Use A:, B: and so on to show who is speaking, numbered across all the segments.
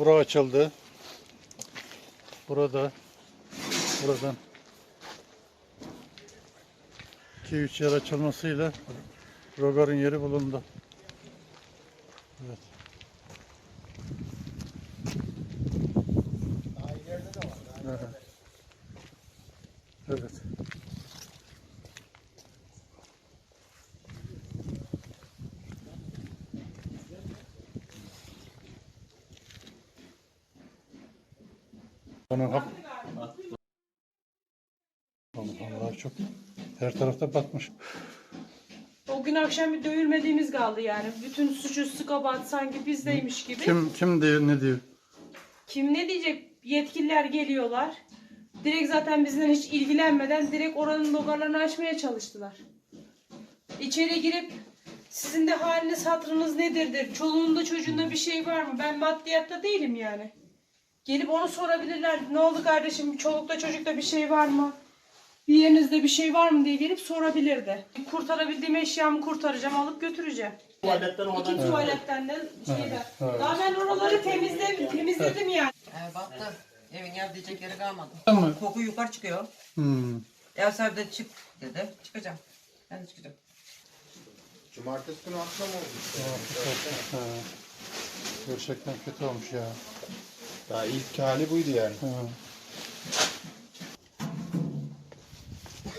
A: Bura açıldı. Burada buradan 2-3 yer açılmasıyla Rogar'ın yeri bulundu. Evet. Evet. Evet. Onun hap... Allah Allah çok her tarafta batmış.
B: O gün akşam bir dövülmediğimiz kaldı yani. Bütün suçu skabat sanki bizdeymiş gibi. Kim?
A: Kim kim diyor ne diyor?
B: ne diyecek? Yetkililer geliyorlar. Direkt zaten bizden hiç ilgilenmeden direkt oranın logarlarını açmaya çalıştılar. İçeri girip sizin de haliniz hatırınız nedirdir? Çoluğunda çocuğunda bir şey var mı? Ben maddiyatta değilim yani. Gelip onu sorabilirler. Ne oldu kardeşim? Çolukta çocukta bir şey var mı? Bir yerinizde bir şey var mı diye gelip sorabilirdi. Kurtarabildiğim eşyamı kurtaracağım, alıp götüreceğim.
C: Tuvaletten
B: İki
C: oradan
B: tuvaletten de şeyden. Daha ben oraları temizledim, temizledim yani.
D: Ee, baktı. Evin yer diyecek yeri kalmadı.
A: Tamam.
D: Koku yukarı çıkıyor.
A: Hmm.
D: Ev sahibi de çık dedi. Çıkacağım. Ben de çıkacağım.
E: Cumartesi günü akşam oldu.
A: Gerçekten kötü olmuş ya.
E: Daha ilk hali buydu yani.
A: Ha.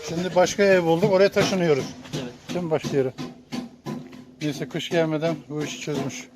A: Şimdi başka ev bulduk. Oraya taşınıyoruz.
C: Evet.
A: Mi başka yere? Neyse kış gelmeden bu işi çözmüş.